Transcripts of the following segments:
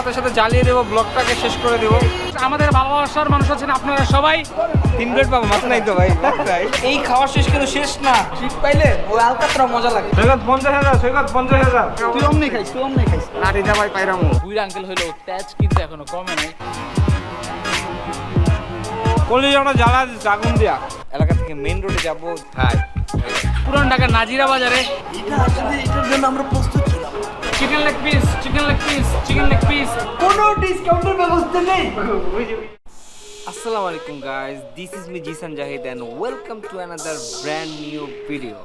সাথে সাথে জ্বালিয়ে দেবো ব্লগটাকে শেষ করে দেবো। আমাদের ভালোবাসার মানুষ আছেন আপনারা সবাই। তিন প্লেট পাবো মাছ নাই তো ভাই। এই খাওয়ার শেষ কিন্তু শেষ না। ঠিক পাইলে ওই আলকাতরা মজা লাগে। সৈকত পঞ্চাশ হাজার সৈকত পঞ্চাশ হাজার। তুই অমনি খাইস তুই অমনি খাইস। লাঠি দা ভাই পাইরামু। বুইর আঙ্কেল হইল তেজ কিন্তু এখনও কমে নাই। কলিজাটা জ্বালা দিচ্ছে আগুন দিয়া। এলাকা থেকে মেইন রোডে যাব হাই পুরান ঢাকা নাজিরা বাজারে। এটা আসলে এটার জন্য আমরা প্রস্তুত ছিলাম। Chicken leg piece chicken leg piece chicken leg piece কোনো ডিসকাউন্টের ব্যবস্থা নেই। আসসালামু আলাইকুম guys this is me Zisan Zahid and welcome to another brand new video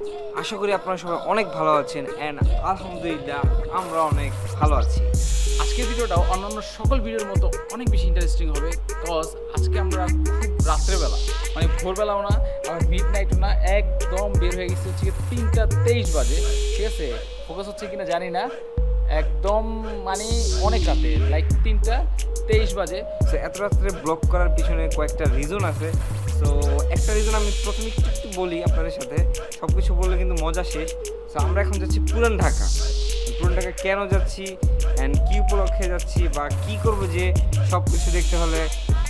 আশা করি আপনারা সবাই অনেক ভালো আছেন অ্যান্ড আলহামদুলিল্লাহ আমরা অনেক ভালো আছি। আজকের ভিডিওটাও অন্যান্য সকল ভিডিওর মতো অনেক বেশি ইন্টারেস্টিং হবে কজ আজকে আমরা খুব রাত্রেবেলা মানে ভোরবেলাও না আবার মিড নাইটও না একদম বের হয়ে গেছে হচ্ছে তিনটা তেইশ বাজে। ঠিক আছে? ফোকাস হচ্ছে কিনা জানি না একদম মানে অনেক রাতে লাইক তিনটা, তেইশ বাজে। সো এত রাত্রে ব্লগ করার পিছনে কয়েকটা রিজন আছে। সো একটা রিজন আমি প্রথমে একটু একটু বলি আপনাদের সাথে। সব কিছু বললে কিন্তু মজা শেষ। সো আমরা এখন যাচ্ছি পুরান ঢাকা। পুরান ঢাকা কেন যাচ্ছি? অ্যান্ড কী উপলক্ষে যাচ্ছি? বা কি করব যে সব কিছু দেখতে হলে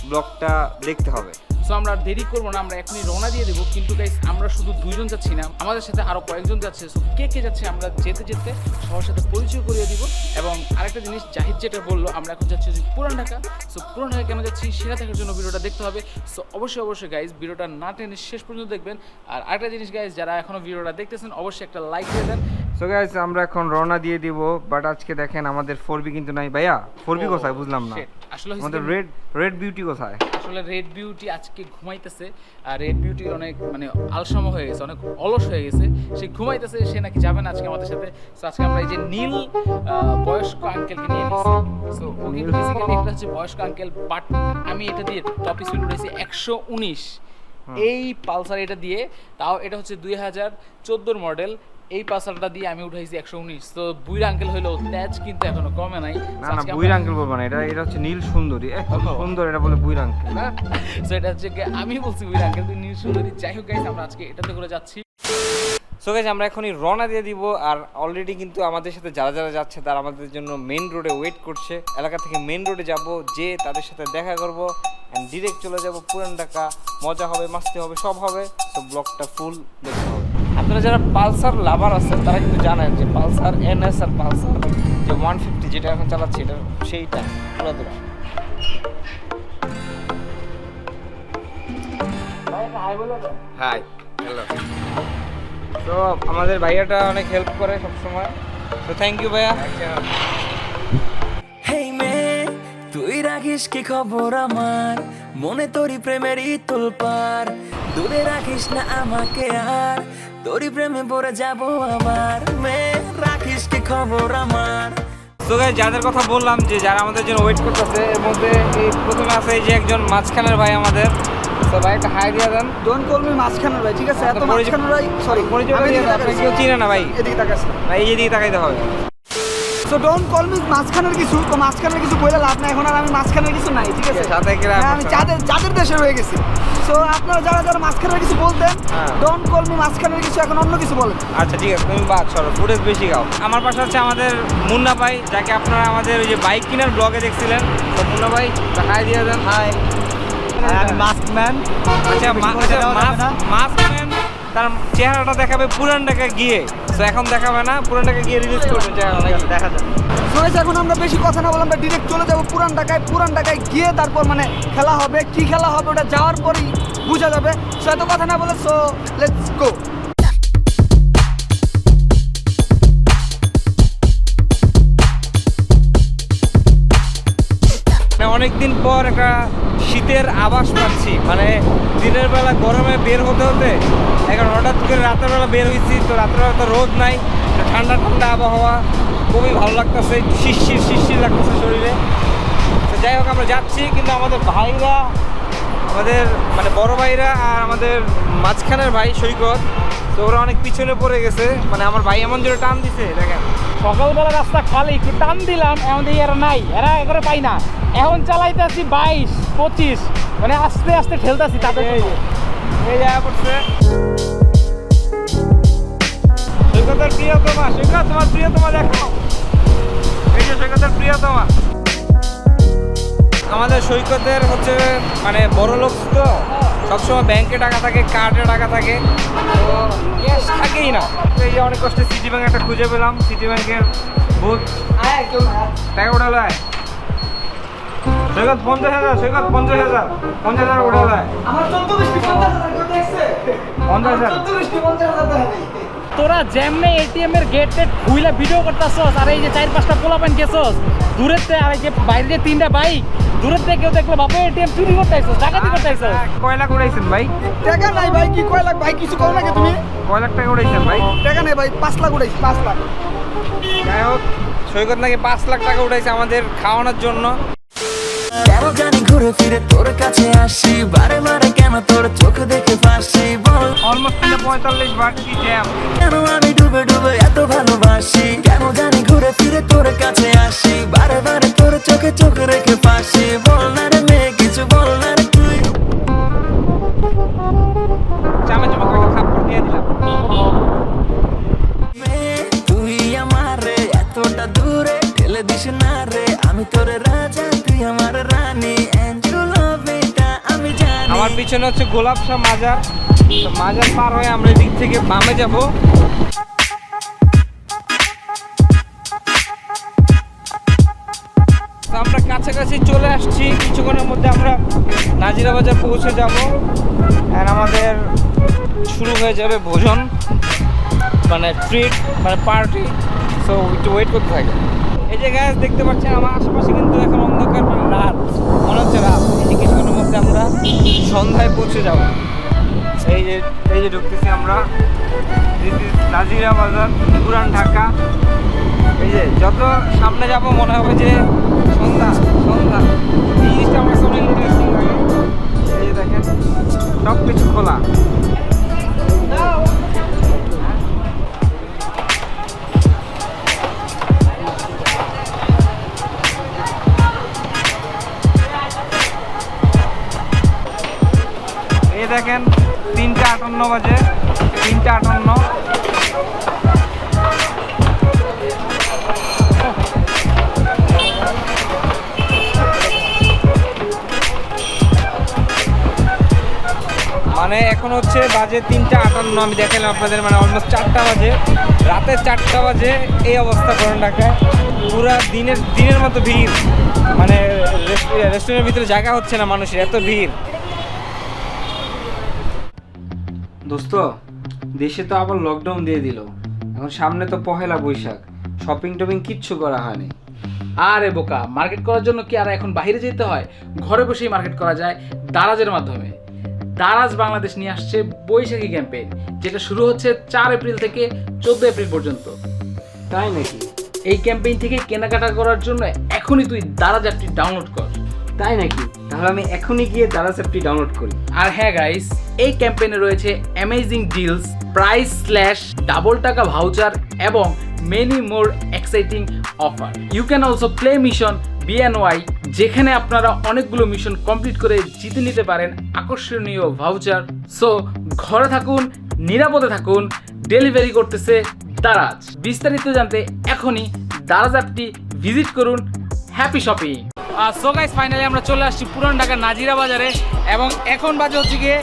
ব্লগটা দেখতে হবে। সো আমরা আর দেরি করব না আমরা এখনই রওনা দিয়ে দেবো। কিন্তু গাইস আমরা শুধু দুইজন যাচ্ছি না আমাদের সাথে আরও কয়েকজন যাচ্ছে। সো কে কে যাচ্ছে আমরা যেতে যেতে সবার সাথে পরিচয় করিয়ে দিব। এবং আরেকটা জিনিস জাহিদ যেটা বলল আমরা এখন যাচ্ছি হচ্ছে পুরান ঢাকা। সো পুরান ঢাকা কেন যাচ্ছি সেটা দেখার জন্য ভিডিওটা দেখতে হবে। সো অবশ্যই অবশ্যই গাইজ ভিডিওটা না টেনে শেষ পর্যন্ত দেখবেন। আর আরেকটা জিনিস গাইস যারা এখনও ভিডিওটা দেখতেছেন অবশ্যই একটা লাইক দিয়ে দেন। সো গাইজ আমরা এখন রওনা দিয়ে দিব বাট আজকে দেখেন আমাদের ফোর বি কিন্তু নাই। ভাইয়া ফোর বি ও, কোথায়? বুঝলাম না. আসলে আমাদের রেড রেড বিউটি কোথায়? আসলে রেড বিউটি আজকে ঘুমাইতেছে আর রেড বিউটি অনেক মানে আলসম হয়ে গেছে অনেক অলস হয়ে গেছে। সে ঘুমাইতেছে সে নাকি যাবে না আজকে আমাদের সাথে। তো আজকে আমরা এই যে নীল বয়স্ক আঙ্কেলকে নিয়ে নিচ্ছি সো কিন্তু বেসিক্যালি একটা হচ্ছে বয়স্ক আঙ্কেল বাট আমি এটা দিয়ে টপ স্পিড উঠেছি একশো উনিশ। এই পালসার এটা দিয়ে তাও এটা হচ্ছে দুই হাজার চোদ্দোর মডেল এই পালসারটা দিয়ে আমি উঠাইছি একশো উনিশ। তো বুইর আঙ্কেল হইল তেজ কিন্তু এখনও কমে নাই। না না বুইর আঙ্কেল বলব না এটা এটা হচ্ছে নীল সুন্দরী। সুন্দর এটা বলে বুইর আঙ্কেল না সো এটা হচ্ছে আমি বলছি বুইর আঙ্কেল তুই নীল সুন্দরী। যাই হোক গাইস আমরা আজকে এটাতে করে যাচ্ছি। সো গাইজ আমরা এখনই রওনা দিয়ে দিব আর অলরেডি কিন্তু আমাদের সাথে যারা যারা যাচ্ছে তারা আমাদের জন্য মেন রোডে ওয়েট করছে। এলাকা থেকে মেন রোডে যাব যে তাদের সাথে দেখা করব অ্যান্ড ডিরেক্ট চলে যাব পুরান ঢাকা। মজা হবে মাস্তি হবে সব হবে। তো ব্লগটা ফুল দেখতে হবে। আপনারা যারা পালসার লাভার আছেন তারা কিন্তু জানেন যে পালসার এনএস আর পালসার যে ওয়ান ফিফটি যেটা এখন চালাচ্ছি এটা সেইটা। পুরো দূর হাই হ্যালো তো আমাদের ভাইয়াটা অনেক হেল্প করে সবসময়। তো থ্যাংক ইউ ভাইয়া। হেই মে তুই রাখিস কি খবর আমার? মনে তোরি প্রেমেরই তোলপার দূরে রাখিস না আমাকে আর। তোরি প্রেমে পড়ে যাব আবার মে রাখিস কি খবর আমার। তো যাদের কথা বললাম যে যারা আমাদের জন্য ওয়েট করতেছে এর মধ্যে এই প্রথমে আছে এই যে একজন মাঝখানের ভাই আমাদের। তো ভাই একটা হাই দিয়ে দেন। ডোন্ট কল মি মাঝখানের ভাই ঠিক আছে? এত আপনার মাঝখানের ভাই সরি পরিচয় কেউ চিনে না ভাই। এদিকে তাকাস ভাই এদিকে তাকাইতে হবে। সো ডোন্ট কল মি মাঝখানের কিছু তো মাঝখানের কিছু বলে লাভ নাই। এখন আর আমি মাঝখানের কিছু নাই ঠিক আছে? সাথে গেলে হ্যাঁ, আমি চাঁদের চাঁদের দেশে রয়ে গেছি। সো আপনারা যারা যারা মাঝখানের কিছু বলতেন। ডোন্ট কল মি মাঝখানের কিছু এখন অন্য কিছু বলেন। আচ্ছা ঠিক আছে তুমি বাদ সরো ফুটেজ বেশি গাও আমার পাশে হচ্ছে আমাদের মুন্না ভাই যাকে আপনারা আমাদের ওই যে বাইক কেনার ব্লগে দেখছিলেন। তো মুন্না ভাই হাই দিয়ে দেন। হাই আমি মাস্ক ম্যান আচ্ছা আচ্ছা মাস্ক মাস্ক ম্যান তার চেহারাটা দেখাবে পুরান ঢাকা গিয়ে। তো এখন দেখাবে না পুরান ঢাকা গিয়ে রিলিজ করবে চেহারা নাকি দেখা যাবে এখন আমরা বেশি কথা না বলে আমরা ডিরেক্ট চলে যাব পুরান ঢাকায় পুরান ঢাকায় গিয়ে তারপর মানে খেলা হবে কি খেলা হবে ওটা যাওয়ার পরেই বোঝা যাবে। সো এত কথা না বলে সো লেটস গো অনেকদিন পর একটা শীতের আভাস পাচ্ছি। মানে দিনের বেলা গরমে বের হতে হতে এখন হঠাৎ করে রাতের বেলা বের হয়েছি, তো রাতের বেলা তো রোদ নাই ঠান্ডা ঠান্ডা আবহাওয়া, খুবই ভালো লাগতেছে শিরশির শিরশির লাগতেছে শরীরে। তো যাই হোক, আমরা যাচ্ছি, কিন্তু আমাদের ভাইরা, আমাদের মানে বড় ভাইরা আর আমাদের মাঝখানের ভাই সৈকত, তো ওরা অনেক পিছনে পড়ে গেছে। মানে আমার ভাই এমন জোরে টান দিছে, দেখেন। সকালবেলা রাস্তা খালি একটু টান দিলাম এখন দিয়ে এরা নাই। এরা এবারে পাই না। এখন চালাইতেছি বাইশ পঁচিশ মানে আস্তে আস্তে ঠেলতেছি তাদের। এই জায়গা পড়ছে। সৈকতের প্রিয়তমা সৈকত তোমার প্রিয়তমা দেখো। এই যে সৈকতের প্রিয়তমা। আমাদের সৈকতের হচ্ছে মানে বড় লোক তো সবসময় ব্যাংকে টাকা থাকে কার্ডে টাকা থাকে। তো ক্যাশ থাকেই না। তো এই যে অনেক কষ্টে সিটি ব্যাঙ্ক একটা খুঁজে পেলাম। সিটি ব্যাংকের বুথ আয় কেউ টাকা উঠালো আয়। সৈকত পঞ্চাশ হাজার সৈকত পঞ্চাশ হাজার। পঞ্চাশ হাজার উঠালো আয়। আমার চোদ্দ বৃষ্টি পঞ্চাশ হাজার পঞ্চাশ হাজার। চোদ্দ পঞ্চাশ তোরা যেমনে এটিএম এর গেট টেট খুইলা ভিডিও করতেছস আর এই যে চার পাঁচটা পোলা পান গেছস দূরের থেকে আর এই যে বাইরে যে তিনটা বাইক দূরের থেকে কেউ দেখলে বাপে এটিএম চুরি করতে আইছস ডাকাতি করতে আইছস কয় লাখ ভাই? টাকা নাই ভাই কি কয় লাখ? ভাই কিছু কও নাকি তুমি? কয় লাখ টাকা উঠাইছেন ভাই? টাকা নাই ভাই পাঁচ লাখ উঠাইছি পাঁচ লাখ। যাই হোক সৈকত নাকি পাঁচ লাখ টাকা উঠাইছে আমাদের খাওয়ানোর জন্য। কেন জানি ঘুরে ফিরে তোর কাছে আসি? বারে বারে কেন তোর চোখ দেখে ফাঁসি? বল। অলমোস্ট পঁয়তাল্লিশ কেন আমি ডুবে ডুবে এত ভালোবাসি? কেন জানি ঘুরে ফিরে তোর কাছে আসি? বারে বারে তোর চোখে চোখ রেখে ফাঁসি। বল না রে মেয়ে কিছু বল না রে তুই। চামে চামে কয়েকটা থাপ্পড় দিয়ে দিলাম। তুই আমার রে এতটা দূরে ঠেলে দিস না রে। আমি তোর পিছনে হচ্ছে গোলাপ শাহ মাজার মাজার পার হয়ে আমরা এদিক থেকে বামে যাব। আমরা কাছাকাছি চলে আসছি, কিছুক্ষণের মধ্যে আমরা নাজিরা বাজার পৌঁছে যাব। আর আমাদের শুরু হয়ে যাবে ভোজন মানে ট্রিট মানে পার্টি সো একটু ওয়েট করতে থাকে। এই যে গ্যাস দেখতে পাচ্ছেন, আমার আশেপাশে কিন্তু এখন অন্ধকার মানে রাত। মনে হচ্ছে রাত। কিছুক্ষণের মধ্যে আমরা সন্ধ্যায় পৌঁছে যাব। এই যে এই যে ঢুকতেছি আমরা। নাজিরা বাজার, পুরান ঢাকা। এই যে, যত সামনে যাব মনে হবে যে সন্ধ্যা সন্ধ্যা। এই জিনিসটা আমার কাছে বাজে তিনটা আটান্ন, আমি দেখালাম আপনাদের মানে অলমোস্ট চারটা বাজে। রাতে চারটা বাজে, এই অবস্থা করেন ঢাকায়। পুরা দিনের দিনের মতো ভিড়। মানে রেস্টুরেন্টের ভিতরে জায়গা হচ্ছে না মানুষের, এত ভিড়। দোস্ত, দেশে তো আবার লকডাউন দিয়ে দিল। এখন সামনে তো পহেলা বৈশাখ। শপিং টপিং কিচ্ছু করা হয়নি। আরে বোকা মার্কেট করার জন্য কি আর এখন বাইরে যেতে হয়? ঘরে বসেই মার্কেট করা যায় দারাজের মাধ্যমে। দারাজ বাংলাদেশ নিয়ে আসছে বৈশাখী ক্যাম্পেইন যেটা শুরু হচ্ছে চার এপ্রিল থেকে চোদ্দ এপ্রিল পর্যন্ত। তাই নাকি? এই ক্যাম্পেইন থেকে কেনাকাটা করার জন্য এখনই তুই দারাজ অ্যাপটি ডাউনলোড কর। তাই নাকি? তাহলে আমি এখনই গিয়ে দারাজ অ্যাপটি ডাউনলোড করি। আর হ্যাঁ গাইস এই ক্যাম্পেইনে রয়েছে amazing deals price slash double টাকা ভাউচার এবং many more exciting offer you can also play mission BNY যেখানে আপনারা অনেকগুলো মিশন কমপ্লিট করে জিতে নিতে পারেন আকর্ষণীয় ভাউচার সো ঘরে থাকুন, নিরাপদে থাকুন ডেলিভারি করতেছে দারাজ। বিস্তারিত জানতে এখনই দারাজ অ্যাপটি ভিজিট করুন happy shopping so guys finally আমরা চলে আসছি পুরান ঢাকার নাজিরা বাজারে এবং এখন বাজে হচ্ছে গিয়ে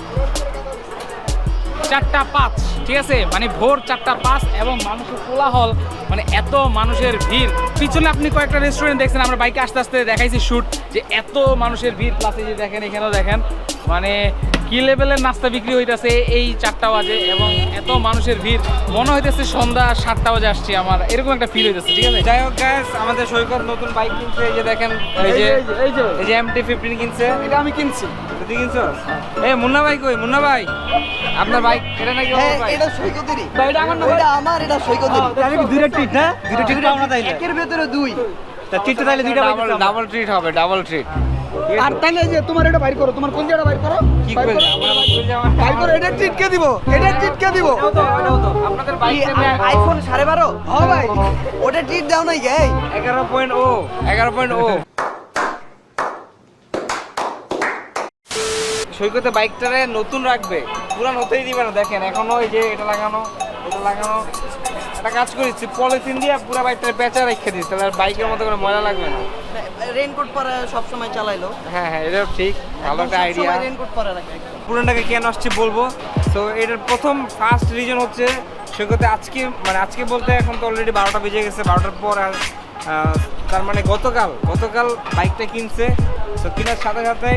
চারটা পাঁচ ঠিক আছে? মানে ভোর চারটা পাঁচ এবং মানুষের কোলাহল মানে এত মানুষের ভিড়। পিছনে আপনি কয়েকটা রেস্টুরেন্ট দেখছেন আমরা বাইকে আস্তে আস্তে দেখাইছি শ্যুট যে এত মানুষের ভিড় প্লাস এই যে দেখেন এখানেও দেখেন মানে কি লেভেলের নাস্তা বিক্রি হইতেছে এই চারটা বাজে এবং এত মানুষের ভিড়। মনে হইতেছে সন্ধ্যা সাতটা বাজে আসছি আমার এরকম একটা ফিল হইতেছে ঠিক আছে? যাই হোক গ্যাস আমাদের সৈকত নতুন বাইক কিনছে এই যে দেখেন এই যে এই যে এই যে। এমটি ফিফটিন কিনছে। এটা আমি কিনছি। তুই কিনছস এ মুন্না ভাই কই? মুন্না ভাই আপনার বাইক এটা নাকি আমার হ্যাঁ, এটা সৈকতেরই। ভাই এটা আমার না এটা আমার এটা সৈকতেরই। তাহলে কি দুইটা ট্রিট না? হ্যাঁ, দুইটা ট্রিট আমরা তাইলে। একের ভিতরে দুই। তা ট্রিটটা তাইলে দুইটা বাইক ডাবল ট্রিট হবে ডাবল ট্রিট আর তাহলে যে তোমার এটা বাইর করো তোমার কোন জায়গাটা বাইর করো? কি করবে বাইর করো এটা ট্রিট কে দিব? এটা ট্রিট কে দিব? আপনাদের বাইক আইফোন 12.5 হ্যাঁ ভাই ওটা ট্রিট দাও নাই গে 11.0 11.0 সৈকতে বাইকটারে নতুন রাখবে। পুরান হতেই দিবে না দেখেন এখনও এই যে এটা লাগানো এটা লাগানো। একটা কাজ করেছি পলিথিন দিয়ে পুরো বাইকটা পেঁচা রেখে দিই তাহলে আর বাইকের মতো করে ময়লা লাগবে না। রেইনকোট পরে সব সময় চালাইলো। হ্যাঁ হ্যাঁ এটাও ঠিক ভালো একটা আইডিয়া রেইনকোট পরে রাখে। পুরানটাকে কেন আসছে বলব। তো এটার প্রথম ফার্স্ট রিজন হচ্ছে সৈকতে আজকে মানে আজকে বলতে এখন তো অলরেডি বারোটা বেজে গেছে বারোটার পর আর তার মানে গতকাল গতকাল বাইকটা কিনছে। তো কেনার সাথে সাথে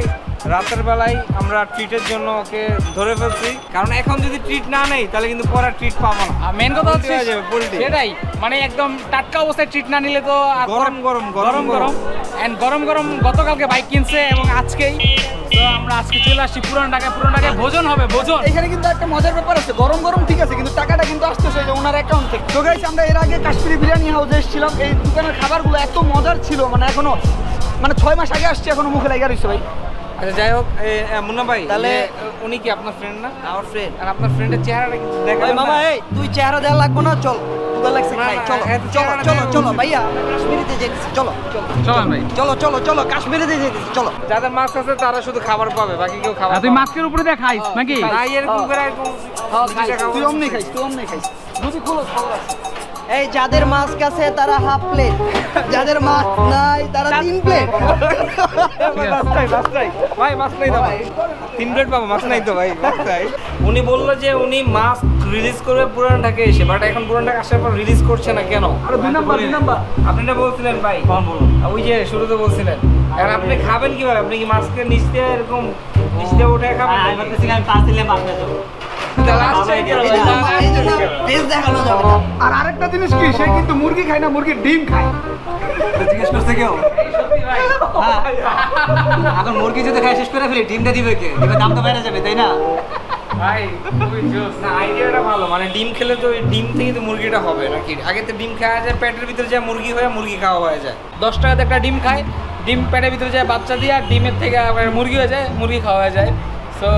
রাতের বেলায় আমরা ট্রিটের জন্য ওকে ধরে ফেলছি। কারণ এখন যদি ট্রিট না নেই তাহলে কিন্তু পরে ট্রিট পাবো না। মেন কথা হচ্ছে হয়ে। সেটাই মানে একদম টাটকা অবস্থায় ট্রিট না নিলে তো আর গরম, গরম, গরম, গরম গরম। গরম। এন্ড গরম গরম গতকালকে বাইক কিনছে এবং আজকেই। তো আমরা আজকে চলে আসছি পুরান ঢাকায়। পুরান ঢাকায় ভোজন হবে ভোজন। এখানে কিন্তু একটা মজার ব্যাপার আছে গরম গরম ঠিক আছে কিন্তু টাকাটা কিন্তু আসতেছে যে ওনার অ্যাকাউন্ট থেকে তো গাইস আমরা এর আগে কাশ্মীরি বিরিয়ানি হাউসে এসেছিলাম এই দোকানের খাবারগুলো এত মজার ছিল মানে এখনও মানে ছয় মাস আগে আসছে এখনও মুখে লেগে রয়েছে ভাই। আচ্ছা যাই হোক মুন্না ভাই তাহলে- উনি কি আপনার ফ্রেন্ড না? আমার ফ্রেন্ড আর আপনার ফ্রেন্ডের চেহারাটা কি দেখা মামা এই তুই চেহারা দেওয়া লাগবো না চল। তোদের লাগছে না, চলো চলো চলো চলো ভাইয়া কাশ্মীরিতে যেতেছি চলো। চলো ভাই। চলো চলো চলো কাশ্মীরিতে যেতেছি চলো। যাদের মাছ আছে তারা শুধু খাবার পাবে বাকি কেউ খাবার তুই। মাস্কের উপরে দিয়ে খাইস নাকি? এরকম করে খাব। তুই অমনি খাইস তুই অমনি খাইস যদি খোলো খবর আছে এই যাদের মাস্ক আছে তারা হাফ প্লেট যাদের মাস্ক নাই তারা তিন প্লেট ভাই, মাছ নাই, মাছ নাই। ভাই মাছ নাই তো ভাই। তিন প্লেট পাবো মাছ নাই তো ভাই মাছ নাই। উনি বলল যে উনি মাছ রিলিজ করবে পুরান ঢাকে এসে বাট এখন পুরান ঢাকা আসার পর রিলিজ করছে না কেন? আরে দুই নাম্বার দুই নাম্বার। আপনি না বলছিলেন ভাই। বলুন? ওই যে শুরুতে বলছিলেন। আর আপনি খাবেন কীভাবে? আপনি কি মাছকে নিচ দিয়ে এরকম নিচ দিয়ে উঠে খাবেন আর? এই জন্য বেশ দেখানো যাবে না আর আরেকটা জিনিস কি সে কিন্তু মুরগি খায় না মুরগির ডিম খায়। জিজ্ঞেস করতে কেউ? হ্যাঁ। এখন মুরগি যদি খাই শেষ করে ফেলি ডিমটা দিবে কে? ডিমের দাম তো বেড়ে যাবে তাই না? ভাই না আইডিয়াটা ভালো। মানে ডিম খেলে তো ওই ডিম থেকে তো মুরগিটা হবে নাকি? আগে তো ডিম খাওয়া যায় পেটের ভিতরে যায় মুরগি হয়ে মুরগি খাওয়া হয়ে যায়। দশ টাকাতে একটা ডিম খায় ডিম পেটের ভিতরে যায় বাচ্চা দিয়ে আর ডিমের থেকে মুরগি হয়ে যায় মুরগি খাওয়া হয়ে যায়। সো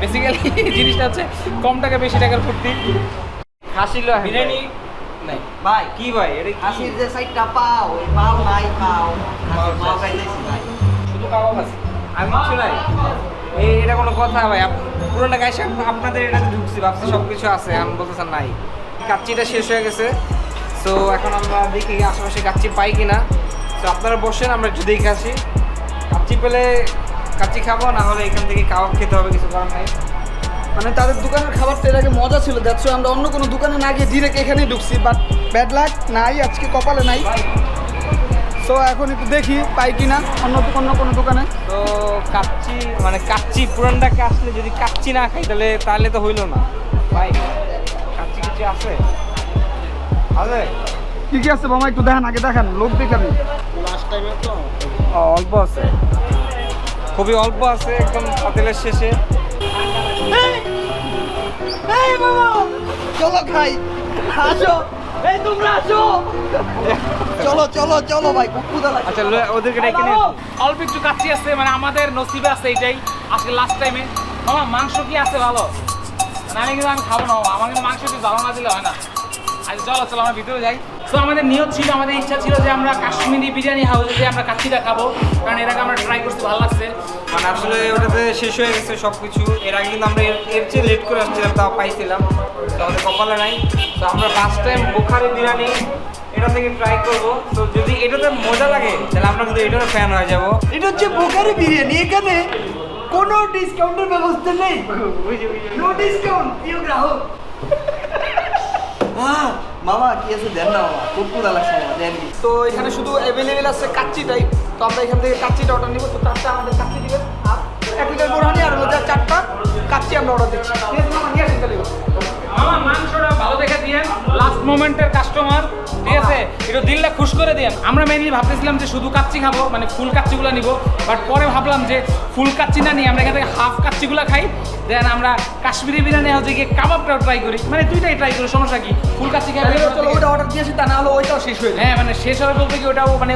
বেসিক্যালি জিনিসটা হচ্ছে কম টাকা বেশি টাকার ফুর্তি। খাসি লো বিরিয়ানি? নাই। ভাই কি ভাই? এটা হাসির যে সাইডটা পাও ওই পাও নাই পাও। পাও খাইতেছি ভাই। শুধু কাবাব আছে? আমি কিছু নাই। এই এটা কোনো কথা ভাই। আপ- পুরোনো গাইছে আপনাদের এটাতে ঢুকছি ভাবছি সব কিছু আছে। আমি বলতেছেন নাই। কাচ্চিটা শেষ হয়ে গেছে। সো এখন আমরা দেখি আশেপাশে কাচ্চি পাই কিনা। তো আপনারা বসেন আমরা একটু দেখে আসি। কাচ্চি পেলে কাচ্চি খাব না হলে এখান থেকে কাবাব খেতে হবে কিছু করার নাই। মানে তাদের দোকানের খাবারটা এর আগে মজা ছিল দ্যাটস আমরা অন্য কোনো দোকানে না গিয়ে ডিরেক্ট এখানেই ঢুকছি বাট ব্যাড লাক নাই আজকে কপালে নাই। সো এখন একটু দেখি পাই কি না অন্য অন্য কোনো দোকানে। তো কাচ্চি মানে কাচ্চি পুরানটাকে আসলে যদি কাচ্চি না খাই তাহলে তাহলে তো হইল না। ভাই কাচ্চি কিছু আছে? আছে? কি কি আছে মামা একটু দেখেন আগে দেখেন লোক দেখান ও, অল্প আছে। খুবই অল্প আছে একদম পাতিলের শেষে। চলো খাই। আসো। এই তোমরা আসো। চলো চলো চলো ভাই আচ্ছা লো- ওদেরকে ডেকে নিয়ে অল্প একটু কাচ্চি আছে মানে আমাদের নসিবে আছে এইটাই। আজকে লাস্ট টাইমে মামা মাংস কি আছে ভালো? কিন্তু আমি খাব না। আমার কিন্তু মাংস কি ভালো না দিলে হয় না। আচ্ছা চলো চলো আমরা ভিতরে যাই। তো আমাদের নিয়ত ছিল আমাদের ইচ্ছা ছিল যে আমরা কাশ্মীরি বিরিয়ানি হাউসে যে আমরা কাচ্চিটা খাব। কারণ এর আগে আমরা ট্রাই করতে ভালো লাগছে। মানে আসলে ওটাতে শেষ হয়ে গেছে সব কিছু এর আগে কিন্তু আমরা এর- এর চেয়ে লেট করে আসছিলাম তাও পাইছিলাম। তো আমাদের কপালে নাই। তো আমরা ফার্স্ট টাইম বোখারি বিরিয়ানি এটা থেকে ট্রাই করব। তো যদি এটাতে মজা লাগে তাহলে আমরা কিন্তু এটারও ফ্যান হয়ে যাব। এটা হচ্ছে বোখারি বিরিয়ানি এখানে কোনো ডিসকাউন্টের ব্যবস্থা নেই। নো ডিসকাউন্ট প্রিয় গ্রাহক। মামা কি আছে? দেন না মামা। খুব পুরা লাগছে মামা দেন। তো এখানে শুধু অ্যাভেলেবেল আছে কাচ্চিটাই তো আমরা এখান থেকে কাচ্চিটা অর্ডার নিব। তো চারটা আমাদের কাচ্চি দিবেন আর এক লিটার বোরহানি আর হলো চারটা কাচ্চি আমরা অর্ডার দিচ্ছি। মামা নিয়ে আসেন তাহলে মামা মাংসটা ভালো দেখে দিয়েন। লাস্ট মোমেন্টের কাস্টমার আছে একটু দিলটা খুশ করে দিয়েন আমরা মেইনলি ভাবতেছিলাম যে শুধু কাচ্চি খাব মানে ফুল কাচ্চিগুলো নিব বাট পরে ভাবলাম যে ফুল কাচ্চি না নিয়ে আমরা এখান থেকে হাফ কাচ্চিগুলো খাই দেন আমরা কাশ্মীরি বিরিয়ানি হচ্ছে গিয়ে কাবাবটাও ট্রাই করি। মানে দুইটাই ট্রাই করি সমস্যা কি? ফুল কাচ্চি খাই ওইটা অর্ডার দিয়েছি তা না হলে ওইটাও শেষ হয়ে হ্যাঁ মানে শেষ হবে বলতে কি ওটাও মানে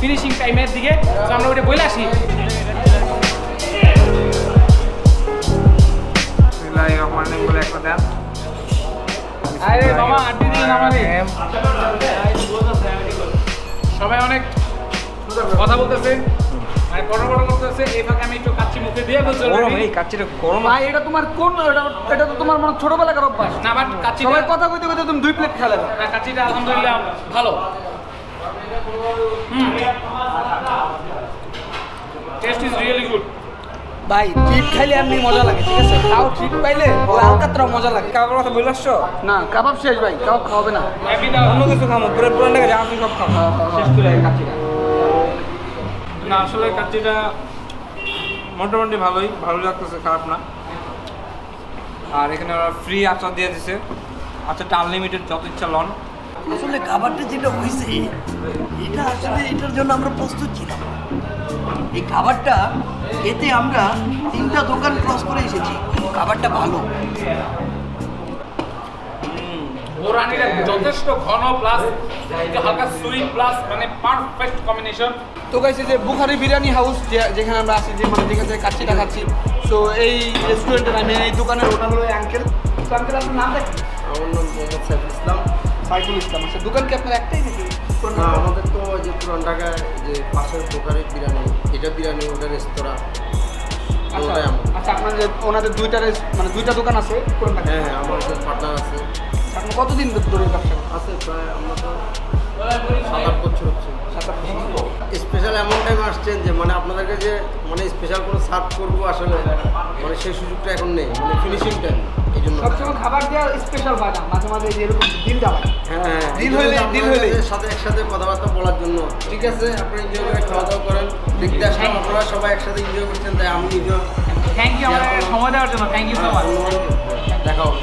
ফিনিশিং টাইমের দিকে। তো আমরা ওটা বলে আসি। বলে একটা দেন। আরে বাবা আড্ডি দিন আমাদের। সবাই অনেক কথা বলতেছে মানে বড় বড় করতেছে এই ফাঁকে আমি একটু কাচ্চি মুখে দিয়ে ফেলছি গরম already। এই কাচ্চিটা গরম। ভাই এটা তোমার কোন এটা তো তোমার মানে ছোটবেলাকার অভ্যাস। না বাট সবাই কথা কইতে কইতে তুমি দুই প্লেট খেলে না, কাচ্চিটা আলহামদুলিল্লাহ ভালো। টেস্ট ইজ রিয়েলি গুড ভাই ট্রিট খাইলে এমনি মজা লাগে ঠিক আছে? খাও ট্রিট পাইলে ওই আলকাতরা মজা লাগে। কাবার কথা বলে আসছো না কাবাব শেষ ভাই কাবাব খাওয়াবে না। অন্য কিছু খামো পুরো পুরান টাকা যা আছে সব খাব শেষ করে কাচ্চিটা। না আসলে কাচ্চিটা মোটামুটি ভালোই ভালো লাগতেছে খারাপ না। আর এখানে ওরা ফ্রি আচার দিয়ে দিছে। আচারটা আনলিমিটেড যত ইচ্ছা লন। আসলে খাবারটা যেটা হয়েছে এটা আসলে এটার জন্য আমরা প্রস্তুত ছিলাম। এই খাবারটা এতে আমরা তিনটা দোকান ক্রস করে এসেছি। খাবারটা ভালো। বোরানিটা যথেষ্ট ঘন প্লাস হালকা সুইট প্লাস মানে পারফেক্ট কম্বিনেশন তো গাইছে যে বুখারি বিরিয়ানি হাউস যে- যেখানে আমরা আছি যে মানে যেখান থেকে কাচ্চিটা খাচ্ছি তো এই রেস্টুরেন্টের আমি এই দোকানের ওটা হলো অ্যাঙ্কেল তো আঙ্কেল আপনার নাম দেখেন আমার নাম মোহাম্মদ সাইফুল ইসলাম। সাইফুল ইসলাম। আচ্ছা দোকান কি আপনার একটাই নাকি? না আমাদের তো ওই যে পুরান ঢাকায় যে পাশের দোকানের বিরিয়ানি। এটা বিরিয়ানি ওটা রেস্তোরাঁ। আচ্ছা ওটাই আমার। আচ্ছা আপনার ওনাদের দুইটা রেস- মানে দুইটা দোকান আছে কোনটা? হ্যাঁ হ্যাঁ আমার পার্টনার আছে। আপনি কতদিন ধরে ব্যবসা করেন আছে প্রায় আমরা তো সাত আট বছর হচ্ছে। সাত আট বছর। স্পেশাল এমন টাইম আসছেন যে মানে আপনাদেরকে যে মানে স্পেশাল কোনো সার্ভ করব আসলে মানে সেই সুযোগটা এখন নেই মানে ফিনিশিং টাইম এই জন্য। সবসময় খাবার দেওয়া স্পেশাল পায় না মাঝে মাঝে এই যে দিন দেওয়া হ্যাঁ। হ্যাঁ দিন হইলে- আপনাদের দিন হইলে। সাথে একসাথে কথাবার্তা বলার জন্য। ঠিক আছে আপনি এনজয় করে খাওয়া দাওয়া করেন। দেখতে আসলাম আপনারা সবাই একসাথে এনজয় করছেন তাই আমি নিজেও থ্যাংক ইউ আমাদের সময় দেওয়ার জন্য। থ্যাংক ইউ সো মাচ দেখা হবে।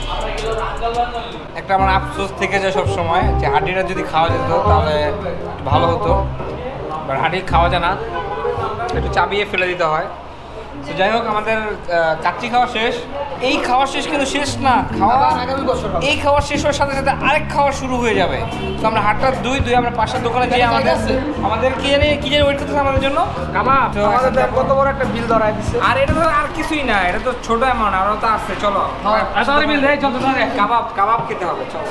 একটা আমার আফসোস থেকে যায় সব সময় যে হাড্ডিটা যদি খাওয়া যেত তাহলে ভালো হতো। বাট হাড্ডি খাওয়া যায় না। একটু চাবিয়ে ফেলে দিতে হয়। তো যাই হোক আমাদের কাচ্চি খাওয়া শেষ। এই খাওয়া শেষ কিন্তু শেষ না। খাওয়া আগামী বছর এই খাওয়া শেষ হওয়ার সাথে সাথে আরেক খাওয়া শুরু হয়ে যাবে। তো আমরা হাটটা দুই দুই আমরা পাশের দোকানে যাই আমাদের আমাদের কি জানি কি জানি ওয়েট করতেছে আমাদের জন্য। কাবাব তো আমাদের কত বড় একটা বিল ধরায় দিচ্ছে আর এটা তো আর কিছুই না এটা তো ছোট অ্যামাউন্ট আরও তো আছে চলো। তাহলে মিল দেয় থাকে কাবাব কাবাব খেতে হবে চলো।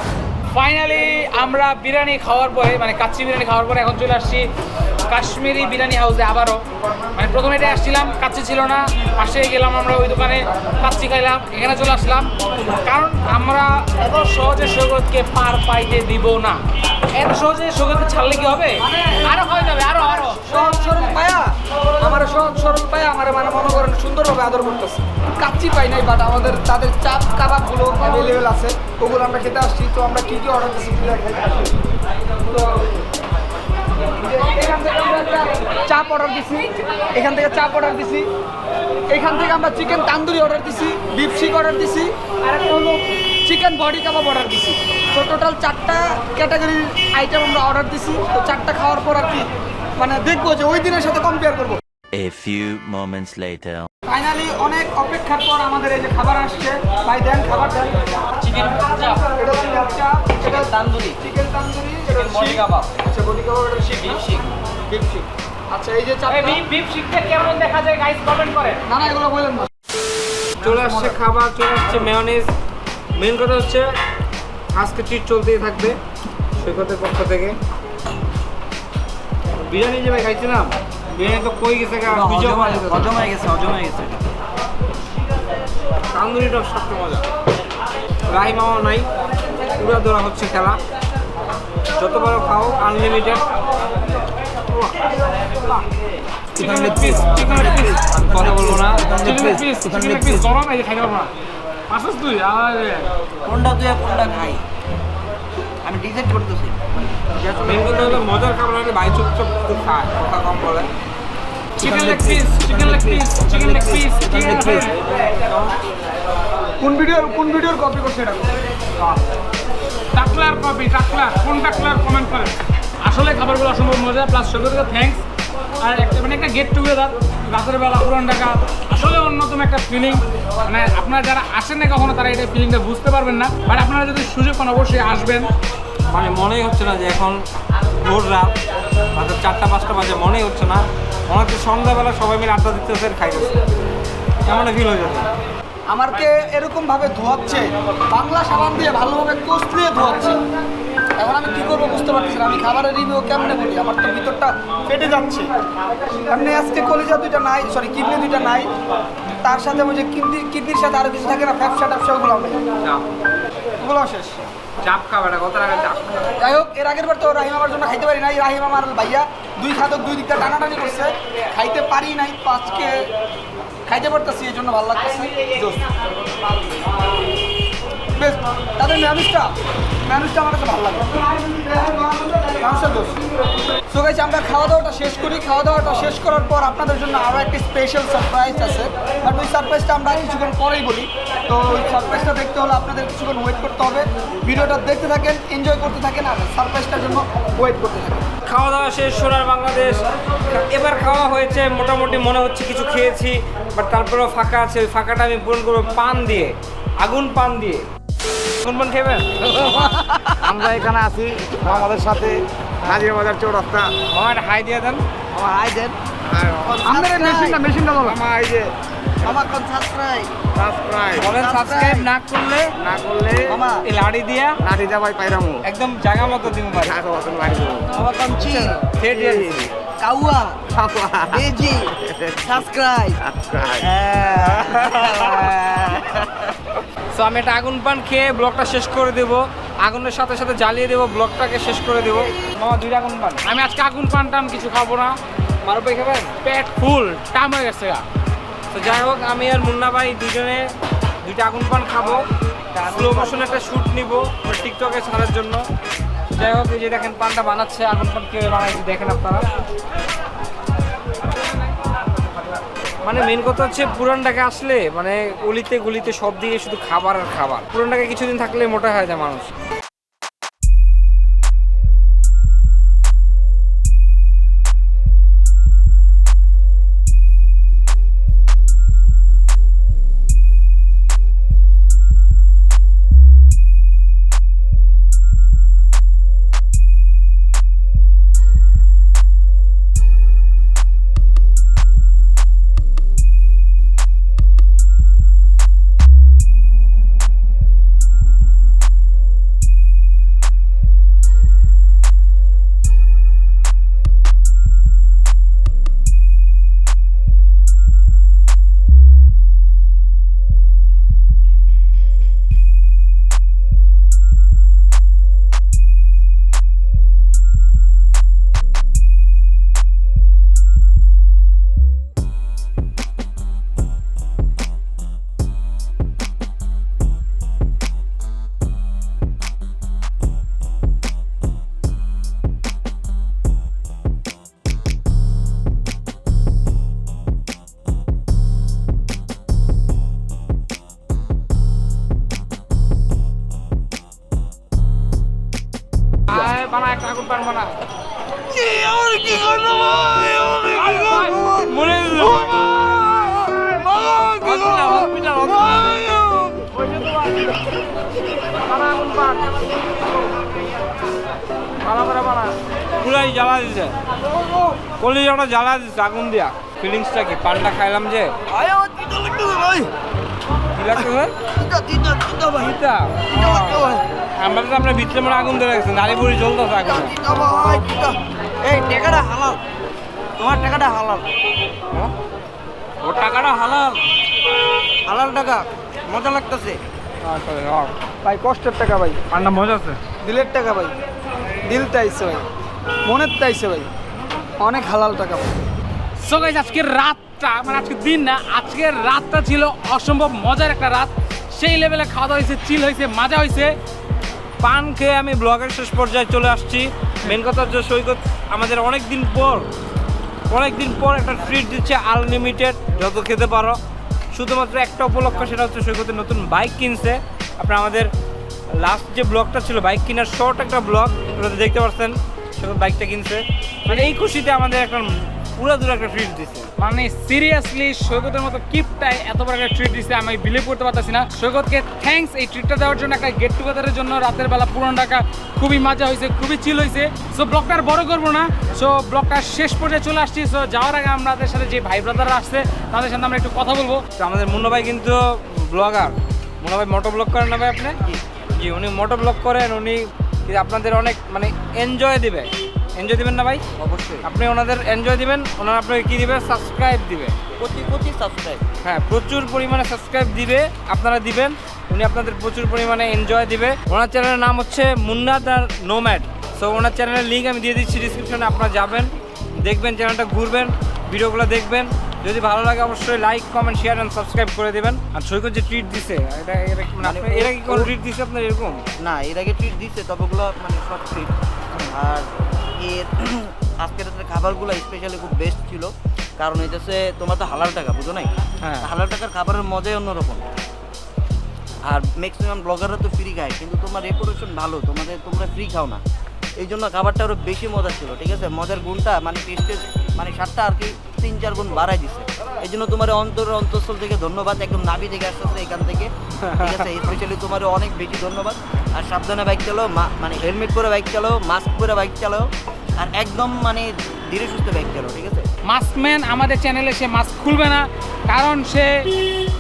ফাইনালি আমরা বিরিয়ানি খাওয়ার পরে মানে কাচ্চি বিরিয়ানি খাওয়ার পরে এখন চলে আসছি কাশ্মীরি বিরিয়ানি হাউসে আবারও। মানে প্রথমে এটা আসছিলাম, কাচ্চি ছিল না পাশে গেলাম আমরা ওই দোকানে, কাচ্চি খাইলাম, এখানে চলে আসলাম। কারণ আমরা এত সহজে সৈকতকে পার পাইতে দিব না। এত সহজে সৈকতকে ছাড়লে কি হবে? আরও হয়ে যাবে, আরও আরও। সহজ সরল পায়া। আমার সহজ সরল পায়া, আমার মানে মনে করেন সুন্দরভাবে আদর করতেছে। কাচ্চি পাই নাই বাট আমাদের তাদের চাপ কাবাবগুলো অ্যাভেলেবেল আছে। ওগুলো আমরা খেতে আসছি, তো আমরা কী কী অর্ডার দিচ্ছি তো চাপ অর্ডার দিছি। এখান থেকে চাপ অর্ডার দিছি। এখান থেকে আমরা চিকেন তান্দুরি অর্ডার দিছি বিফ শিক অর্ডার দিছি আর একটা হলো চিকেন বডি কাবাব অর্ডার দিছি। তো টোটাল চারটা ক্যাটাগরির আইটেম আমরা অর্ডার দিছি। তো চারটা খাওয়ার পর আর কি মানে দেখব যে ওই দিনের সাথে কম্পেয়ার করব। A few moments later. Finally অনেক অপেক্ষার পর আমাদের এই যে খাবার আসছে। ভাই দেন খাবার দেন চিকেন চাপ এটা চিকেন চাপ এটা তান্দুরি। তান্দুরি এটা বডি কাবাব আচ্ছা বডি কাবাব এটা শিক শিক বিফ শিক আচ্ছা এই যে চাপটা বিপ বিপ শিখতে কেমন দেখা যায় গাইস কমেন্ট করেন। না না এগুলো বলেন না। চলে আসছে খাবার চলে আসছে মেয়নিজ মেন কথা হচ্ছে আজকে ট্রিট চলতেই থাকবে সৈকতের পক্ষ থেকে। বিরিয়ানি যে ভাই খাইছিলাম বিরিয়ানি তো কই গেছে হজম হয়ে গেছে হজম হয়ে গেছে। তান্দুরিটা সবচেয়ে মজা। রাহি মামা নাই পুরা ধরা হচ্ছে খেলা। যত বড় খাও unlimited chicken leg piece chicken leg piece কথা বলব না। পিস চিকেন লেগ পিস গরম এই যে খাইতে পারব না। পাঁচশো দুই আরে। কোনটা তুই কোনটা খাই? আমি ডিসাইড করতেছি। হলো মজার খাবার হলে ভাই চুপ চুপ একটু খায় কথা কম বলে। Chicken leg piece chicken leg piece chicken leg piece chicken leg piece কোন ভিডিওর কোন ভিডিওর কপি করছে এটা? টাকলার কপি টাকলার কোন টাকলার কমেন্ট করেন? আসলে খাবারগুলো অসম্ভব মজা প্লাস সবাইকে থ্যাঙ্কস আর একটা মানে একটা গেট টুগেদার রাতের বেলা পুরান ঢাকা। আসলে অন্যতম একটা ফিলিং মানে আপনারা যারা আসেন না কখনো তারা এটা ফিলিংটা বুঝতে পারবেন না। বাট আপনারা যদি সুযোগ পান অবশ্যই আসবেন। মানে মনেই হচ্ছে না যে এখন ভোর রাত রাত চারটা পাঁচটা বাজে মনেই হচ্ছে না। মনে হচ্ছে সন্ধ্যাবেলা সবাই মিলে আড্ডা দিতেছে আর খাইতেছে। কেমন ফিল হয়ে যাচ্ছে আমাকে এরকম ভাবে ধোয়াচ্ছে। বাংলা সাবান দিয়ে ভালোভাবে কোষ দিয়ে ধোয়াচ্ছে। এখন আমি কি করব বুঝতে পারছি না। আমি খাবারের রিভিউ কেমনে বলি? আমার তো ভিতরটা ফেটে যাচ্ছে। এমনি আজকে কলিজা দুইটা নাই সরি কিডনি দুইটা নাই। তার সাথে ওই যে কিডনি কিডনির সাথে আরও কিছু থাকে না ফ্যাপসা ট্যাপসা ওগুলো নেই ওগুলো শেষ। চাপ খাবে কত টাকা চাপ? যাই হোক এর আগের বার তো রাহিম আমার জন্য খাইতে পারি নাই। রাহিম আমার ভাইয়া দুই খাদক দুই দিকটা টানাটানি করছে। খাইতে পারি নাই আজকে খাইতে পারতেছি এই জন্য ভালো লাগতেছে। বেশ, তাদের ম্যানুষটা ম্যানুষটা আমার কাছে ভালো লাগে। মানুষটা সো গাইছে আমরা খাওয়া দাওয়াটা শেষ করি। খাওয়া দাওয়াটা শেষ করার পর আপনাদের জন্য আরও একটি স্পেশাল সারপ্রাইজ আছে। বাট ওই সারপ্রাইজটা আমরা কিছুক্ষণ পরেই বলি। তো ওই সারপ্রাইজটা দেখতে হলে আপনাদের কিছুক্ষণ ওয়েট করতে হবে। ভিডিওটা দেখতে থাকেন এনজয় করতে থাকেন, আর সারপ্রাইজটার জন্য ওয়েট করতে থাকেন। খাওয়া দাওয়া শেষ, সোনার বাংলাদেশ। এবার খাওয়া হয়েছে, মোটামুটি মনে হচ্ছে কিছু খেয়েছি বাট তারপরেও ফাঁকা আছে। ওই ফাঁকাটা আমি পূরণ করব পান দিয়ে, আগুন পান দিয়ে। কোন খেবেন আমরা এখানে আছি আমাদের সাথে নাজির বাজার চৌরাস্তা। আমার হাই দিয়ে দেন। আমার আই দেন। আমাদের মেশিনটা মেশিনটা বলো। আমার এই যে আমার কোন সাবস্ক্রাইব সাবস্ক্রাইব বলেন সাবস্ক্রাইব না করলে না করলে মামা এই লাড়ি দিয়া লাড়ি নাটি যাবাই পাইরামু। একদম জায়গা মতো দিব পারি ঢাকা বসন বাড়ি আমার কোন চিন থ্রেড দিয়ে দিছি। কাউয়া। বেজি। সাবস্ক্রাইব সো আমি একটা আগুন পান খেয়ে ব্লগটা শেষ করে দেব। আগুনের সাথে সাথে জ্বালিয়ে দেবো, ব্লগটাকে শেষ করে দেবো। মামা, দুইটা আগুন পান। আমি আজকে আগুন পান টান কিছু খাব না। মারো পাই খাবেন? পেট ফুল টাম হয়ে গেছে। তো যাই হোক, আমি আর মুন্না ভাই দুজনে দুইটা আগুন পান খাব। স্লো মোশন একটা শ্যুট নিব টিকটকে ছাড়ার জন্য। যাই হোক, এই যে দেখেন, পানটা বানাচ্ছে। আগুন পান কে বানাইছে দেখেন আপনারা। মানে মেন কথা হচ্ছে পুরান ঢাকা আসলে মানে অলিতে গলিতে সব দিকে শুধু খাবার আর খাবার। পুরান ঢাকা কিছুদিন থাকলে মোটা হয়ে যায় মানুষ। পুরাই জ্বালা দিছে। কলিজাটা জ্বালা দিছে আগুন দিয়া। ফিলিংসটা কি? পানটা খাইলাম যে। আমরা তো আমরা ভিতরে মানে আগুন ধরে গেছে নারী বুড়ি জ্বলতেছে আগুন। এই টাকাটা হালাল। তোমার টাকাটা হালাল। ওর টাকাটা হালাল। হালাল টাকা। মজা লাগতেছে। ভাই কষ্টের টাকা ভাই। পান্ডা মজা আছে। দিলের টাকা ভাই। দিল তাইছে ভাই। মনের তাইছে ভাই। অনেক হালাল টাকা ভাই। সো গাইজ আজকের রাতটা মানে আজকের দিন না আজকের রাতটা ছিল অসম্ভব মজার একটা রাত। সেই লেভেলে খাওয়া দাওয়া হয়েছে চিল হয়েছে মজা হয়েছে। পান খেয়ে আমি ব্লগের শেষ পর্যায়ে চলে আসছি। মেন কথা হচ্ছে সৈকত আমাদের অনেক দিন পর অনেক দিন পর একটা ট্রিট দিচ্ছে আনলিমিটেড যত খেতে পারো। শুধুমাত্র একটা উপলক্ষ সেটা হচ্ছে সৈকতের নতুন বাইক কিনছে। আপনার আমাদের লাস্ট যে ব্লগটা ছিল, বাইক কেনার শর্ট একটা ব্লগ ওটাতে দেখতে পাচ্ছেন সৈকত বাইকটা কিনছে। মানে এই খুশিতে আমাদের একটা পুরো দূর একটা ট্রিট দিচ্ছে মানে সিরিয়াসলি সৈকতের মতো কিপটায় এত বড় একটা ট্রিট দিছে আমি বিলিভ করতে পারতেছি না। সৈকতকে থ্যাঙ্কস এই ট্রিটটা দেওয়ার জন্য একটা গেট টুগেদারের জন্য রাতের বেলা পুরান ঢাকা খুবই মজা হয়েছে খুবই চিল হয়েছে। সো ব্লগটা আর বড় করব না। সো ব্লগটা শেষ পর্যায়ে চলে আসছি। সো যাওয়ার আগে আমাদের সাথে যে ভাই ব্রাদাররা আসছে তাদের সাথে আমরা একটু কথা বলব। তো আমাদের মুন্না ভাই কিন্তু ব্লগার মুন্না ভাই মোটো ব্লগ করেন না ভাই আপনি? জি। উনি মোটো ব্লগ করেন উনি আপনাদের অনেক মানে এনজয় দিবে। এনজয় দিবেন না ভাই? অবশ্যই। আপনি ওনাদের এনজয় দিবেন ওনারা আপনাকে কী দিবে? সাবস্ক্রাইব দিবে। কোটি কোটি সাবস্ক্রাইব হ্যাঁ প্রচুর পরিমাণে সাবস্ক্রাইব দিবে আপনারা দিবেন উনি আপনাদের প্রচুর পরিমাণে এনজয় দিবে। ওনার চ্যানেলের নাম হচ্ছে মুন্নাদ আর নোম্যাড সো ওনার চ্যানেলের লিঙ্ক আমি দিয়ে দিচ্ছি ডিসক্রিপশনে আপনারা যাবেন দেখবেন চ্যানেলটা ঘুরবেন ভিডিওগুলো দেখবেন। যদি ভালো লাগে অবশ্যই like comment share and subscribe করে দেবেন। আর সৈকত যে ট্রিট দিছে এটা এটা কি- মানে আপনার- এরা কি কোনো ট্রিট দিছে আপনার এরকম? না এর আগে ট্রিট দিচ্ছে তবে ওগুলো মানে শর্ট ট্রিট আর এর আজকের রাতের খাবারগুলো স্পেশালি খুব বেস্ট ছিল। কারণ এটা হচ্ছে তোমার তো হালাল টাকা বুঝো নাই? হ্যাঁ। হালাল টাকার খাবারের মজাই অন্যরকম। আর ম্যাক্সিমাম ব্লগাররা তো ফ্রি খায় কিন্তু তোমার রেপুটেশন ভালো তোমাদের তোমরা ফ্রি খাও না। এই জন্য খাবারটা আরও বেশি মজার ছিল ঠিক আছে? মজার গুণটা মানে টেস্টের মানে স্বাদটা আর কি তিন চার গুণ বাড়াই দিছে। এই জন্য তোমার অন্তর অন্তঃস্থল থেকে ধন্যবাদ, একদম নাবি থেকে আসতেছে এখান থেকে। ঠিক আছে স্পেশালি তোমার অনেক বেশি ধন্যবাদ। আর সাবধানে বাইক চালাও মানে হেলমেট পরে বাইক চালাও মাস্ক পরে বাইক চালাও, আর একদম মানে ধীরে সুস্থ বাইক চালাও, ঠিক আছে? মাস্কম্যান আমাদের চ্যানেলে সে মাস্ক খুলবে না কারণ সে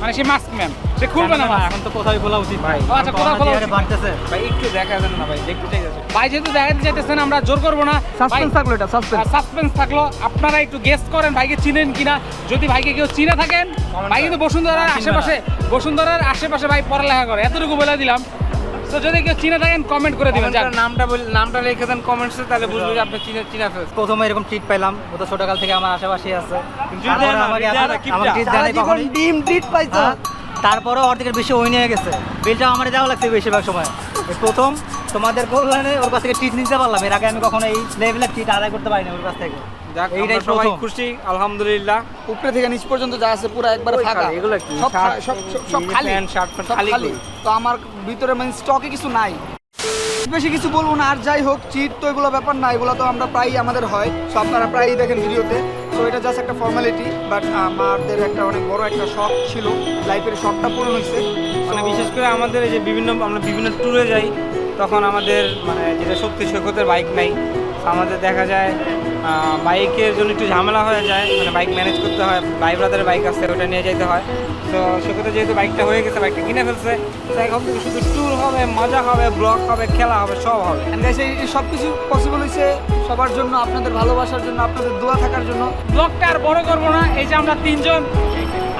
মানে সে মাস্কম্যান। সে খুলবে না mask। এখন তো কোথায় খোলা উচিত? ভাই ও আচ্ছা, কোথাও খোলা উচিত। বাড়তেছে। ভাই একটু দেখা দেন না ভাই দেখতে চাইতেছে ভাই যেহেতু দেখাতে চাইতেছেন আমরা জোর করব না। সাসপেন্স থাকল এটা সাসপেন্স সাসপেন্স থাকল আপনারা একটু গেস্ট করেন ভাইকে চিনেন কিনা। যদি ভাইকে কেউ চিনে থাকেন ভাই কিন্তু বসুন্ধরার আশেপাশে বসুন্ধরার আশেপাশে ভাই পড়ালেখা করে এতটুকু বলে দিলাম। তো যদি কেউ চিনে থাকেন কমেন্ট করে দিবেন নামটা বল নামটা লিখে দেন কমেন্টসে তাহলে বুঝব যে আপনি চিনে চিনা ফেলছেন। প্রথমে এরকম ট্রিট পাইলাম। ও তো ছোটকাল থেকে আমার আশেপাশে আছে। ডিম ট্রিট পাইছো। তারপরও তারপরেও অর্ধেকের বেশি ওই নিয়ে গেছে। বিলটা আমার দেওয়া লাগছে বেশিরভাগ সময়। প্রথম তোমাদের কল্যাণে ওর কাছ থেকে ট্রিট নিতে পারলাম। এর আগে আমি কখনো এই লেভেলের ট্রিট আদায় করতে পারিনি ওর কাছ থেকে। যাক এইটাই সবাই খুশি আলহামদুলিল্লাহ। উপরে থেকে নিচ পর্যন্ত যা আছে পুরো একবারে ফাঁকা। এগুলো কি? সব সব সব- সব খালি। শার্ট, খালি খালি। তো আমার ভিতরে মানে স্টকে কিছু নাই। বেশি কিছু বলব না। আর যাই হোক চিট তো এগুলো ব্যাপার না এগুলো তো আমরা প্রায়ই আমাদের হয়। সো আপনারা প্রায়ই দেখেন ভিডিওতে। তো এটা জাস্ট একটা ফর্মালিটি বাট আমাদের একটা অনেক বড় একটা শখ ছিল। লাইফের শখটা পূরণ হয়েছে। মানে বিশেষ করে আমাদের এই যে বিভিন্ন আমরা বিভিন্ন ট্যুরে যাই তখন আমাদের মানে যেটা সত্যি সৈকতের বাইক নাই আমাদের দেখা যায় বাইকের জন্য একটু ঝামেলা হয়ে যায় মানে বাইক ম্যানেজ করতে হয় ভাই ব্রাদারের বাইক আছে ওটা নিয়ে যেতে হয়। তো সৈকতে যেহেতু বাইকটা হয়ে গেছে বাইকটা কিনে ফেলছে তো এখন থেকে শুধু ট্যুর হবে মজা হবে ব্লগ হবে খেলা হবে সব হবে। এই সব কিছু পসিবল হয়েছে সবার জন্য আপনাদের ভালোবাসার জন্য আপনাদের দোয়া থাকার জন্য। ব্লগটা আর বড় করব না এই যে আমরা তিনজন।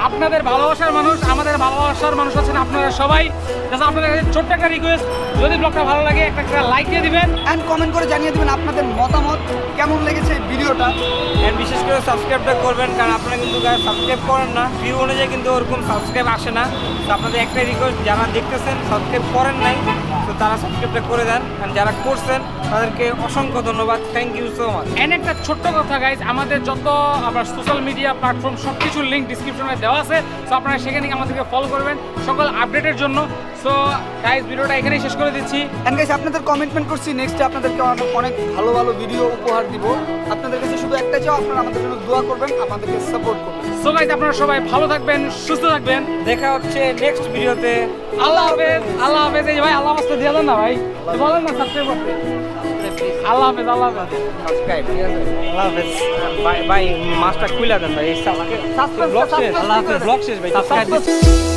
আপনাদের ভালোবাসার মানুষ আমাদের ভালোবাসার মানুষ আছেন আপনারা সবাই। আপনাদের কাছে ছোট্ট একটা রিকোয়েস্ট যদি ব্লগটা ভালো লাগে একটা একটা লাইক দিয়ে দিবেন। অ্যান্ড কমেন্ট করে জানিয়ে দেবেন আপনাদের মতামত কেমন লেগেছে এই ভিডিওটা? অ্যান্ড বিশেষ করে সাবস্ক্রাইবটা করবেন কারণ আপনারা কিন্তু সাবস্ক্রাইব করেন না। ভিউ অনুযায়ী কিন্তু ওরকম সাবস্ক্রাইব আসে না। তো আপনাদের একটাই রিকোয়েস্ট যারা দেখতেছেন সাবস্ক্রাইব করেন নাই তো তারা সাবস্ক্রাইবটা করে দেন। অ্যান্ড যারা করছেন তাদেরকে অসংখ্য ধন্যবাদ। Thank you so much and একটা ছোট্ট কথা গাইজ আমাদের যত আবার সোশ্যাল মিডিয়া প্ল্যাটফর্ম সব কিছুর লিঙ্ক ডিসক্রিপশনে দেওয়া আছে। সো আপনারা সেখানে গিয়ে আমাদেরকে ফলো করবেন। সকল আপডেটের জন্য। সো গাইজ ভিডিওটা এখানেই শেষ করে দিচ্ছি। অ্যান্ড গাইস আপনাদের কমিটমেন্ট করছি নেক্সটে আপনাদেরকে অনেক অনেক ভালো ভালো ভিডিও উপহার দিব। আপনাদের কাছে শুধু একটা চাও আপনারা আমাদের জন্য দোয়া করবেন আমাদেরকে সাপোর্ট করবেন। সো গাইজ আপনারা সবাই ভালো থাকবেন সুস্থ থাকবেন। দেখা হচ্ছে নেক্সট ভিডিওতে আল্লাহ হাফেজ আল্লাহ হাফেজ। এই ভাই আল্লাহ হাফেজ দিয়ে দেন না ভাই। বলেন না সাবস্ক্রাইব করতে। I love it, I Vai, it. Subscribe. Yeah. Love it. Bye, bye. Master Kula, then. Bye. Subscribe. Subscribe.